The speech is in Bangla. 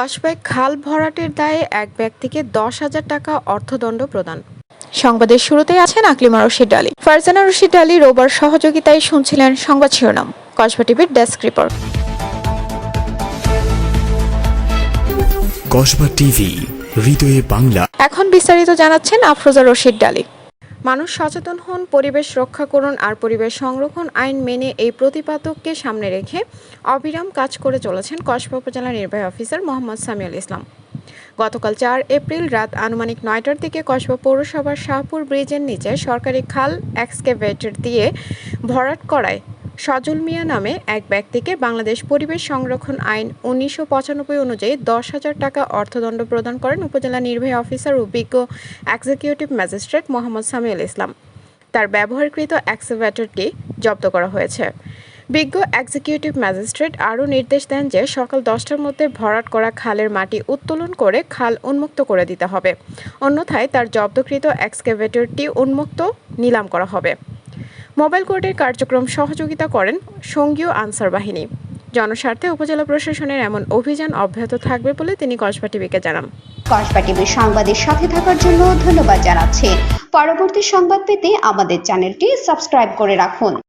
কসবায় খাল ভরাটের দায়ে এক ব্যক্তিকে দশ হাজার টাকা অর্থদণ্ড প্রদান। সংবাদের শুরুতেই আছেন আকলিমা রশিদ আলী। ফারজানা রশিদ আলী রোবার সহযোগিতায় শুনছিলেন সংবাদ শিরোনাম। কসবা টিভির ডেস্ক রিপোর্ট। কসবা টিভি হৃদয়ে বাংলা। এখন বিস্তারিত জানাচ্ছেন আফরোজা রশিদ ডালি মানুষ সচেতন হন, পরিবেশ রক্ষা করুন আর পরিবেশ সংরক্ষণ আইন মেনে এই প্রতিপাদককে সামনে রেখে অবিরাম কাজ করে চলেছেন কসবা উপজেলা নির্বাহী অফিসার মোহাম্মদ সামিউল ইসলাম। গতকাল চার এপ্রিল রাত আনুমানিক নয়টার দিকে কসবা পৌরসভার শাহপুর ব্রিজের নিচে সরকারি খাল এক্সকেভেটর দিয়ে ভরাট করায় সজল মিয়া নামে এক ব্যক্তিকে বাংলাদেশ পরিবেশ সংরক্ষণ আইন উনিশশো পঁচানব্বই অনুযায়ী দশ হাজার টাকা অর্থদণ্ড প্রদান করেন উপজেলা নির্বাহী অফিসার ও বিজ্ঞ এক্সিকিউটিভ ম্যাজিস্ট্রেট মোহাম্মদ সামিউল ইসলাম। তার ব্যবহারকৃত এক্সকেভেটরটি জব্দ করা হয়েছে। বিজ্ঞ এক্সিকিউটিভ ম্যাজিস্ট্রেট আরও নির্দেশ দেন যে সকাল দশটার মধ্যে ভরাট করা খালের মাটি উত্তোলন করে খাল উন্মুক্ত করে দিতে হবে। অন্যথায় তার জব্দকৃত এক্সকেভেটরটি উন্মুক্ত, নিলাম করা হবে। মোবাইল কোর্টের কার্যক্রম সহযোগিতা করেন সঙ্গীয় আনসার বাহিনী। জনস্বার্থে উপজেলা প্রশাসনের এমন অভিযান অব্যাহত থাকবে বলে তিনি কসবা টিভিকে জানান। কসবা টিভির সংবাদের সাথে থাকার জন্য ধন্যবাদ জানাচ্ছি। পরবর্তী সংবাদ পেতে আমাদের চ্যানেলটি সাবস্ক্রাইব করে রাখুন।